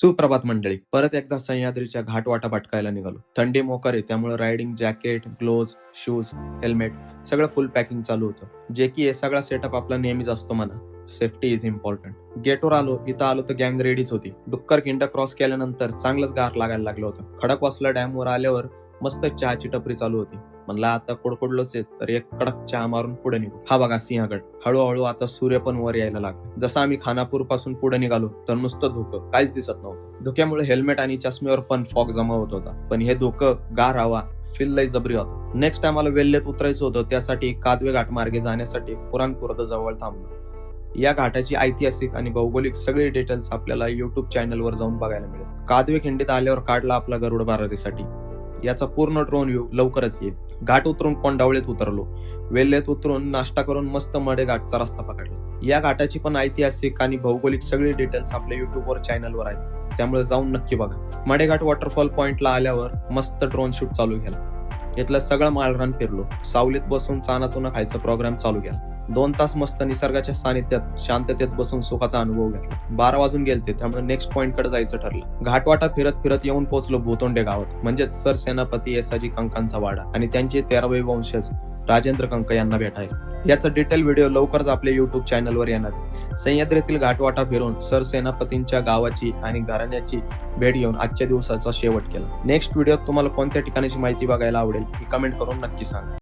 सुप्रभात मंडळी परत एकदा सह्याद्रीच्या घाटवाटा भटकायला निघालो. थंडी मोकर आहे त्यामुळे riding jacket gloves shoes helmet सगळं फुल पॅकिंग चालू होतं. जे की हे सगळा सेटअप आपला नेहमीच असतो म्हणा. सेफ्टी इज इम्पॉर्टंट गेटवर आलो इथं आलो तर गँग रेडीच होती. डुक्कर किंड क्रॉस केल्यानंतर चांगलंच गार लागायला लागलं होतं. खडकवासला डॅमवर आल्यावर मस्त चहाची टपरी चालू होती. म्हणला आता कोडकोडलोच आहे तर एक कडक चहा मारून पुढे निघू. हा बघा सिंहगड हळूहळू आता सूर्य पण वर यायला लागला. जसं आम्ही खानापूरपासून पुढे निघालो तर नुसतं धुकं काहीच दिसत नव्हतं. धुक्यामुळे हेल्मेट आणि चष्म्यावर पण फॉग जमा होत होता. पण हे धुकं गार हवा फील लय जबरी होता. नेक्स्ट आम्हाला वेल्लेत उतरायचं होतं त्यासाठी कादवे घाट मार्गे जाण्यासाठी पुराणपुरद जवळ थांबलो. या घाटाची ऐतिहासिक आणि भौगोलिक सगळे डिटेल्स आपल्याला युट्यूब चॅनलवर जाऊन बघायला मिळेल. कादवे खिंडीत आल्यावर काढला आपला गरुड बारारीसाठी. याचा पूर्ण ड्रोन व्ह्यू लवकरच येईल. घाट उतरून कोंडावळीत उतरलो. वेल्ल्यात उतरून नाश्ता करून मस्त मडे घाटचा रस्ता पकडला. या घाटाची पण ऐतिहासिक आणि भौगोलिक सगळे डिटेल्स आपल्या युट्यूबवर चॅनलवर आहेत. त्यामुळे जाऊन नक्की बघा. मडेघाट वॉटरफॉल पॉइंटला आल्यावर मस्त ड्रोन शूट चालू केला. इथलं सगळं माळरान फिरलो. सावलीत बसून चाना चुना खायचा प्रोग्राम चालू केला. दोन तास मस्त निसर्गाच्या सानिध्यात शांततेत बसून सुखाचा अनुभव घेतला. बारा वाजून गेलते त्यामुळे नेक्स्ट पॉइंटकडे जायचं ठरलं. घाटवाटा फिरत फिरत येऊन पोहोचलो भूतोंडे गावात. म्हणजेच सर सेनापती कंकांचा वाडा आणि त्यांचे तेरावे वंशज राजेंद्र कंक यांना भेटायला. याचा डिटेल व्हिडिओ लवकरच आपल्या युट्यूब चॅनलवर येणार सह्याद्रीतील घाटवाटा फिरून सर सेनापतींच्या गावाची आणि घराण्याची भेट घेऊन आजच्या दिवसाचा शेवट केला. नेक्स्ट व्हिडिओत तुम्हाला कोणत्या ठिकाणाची माहिती बघायला आवडेल ही कमेंट करून नक्की सांगा.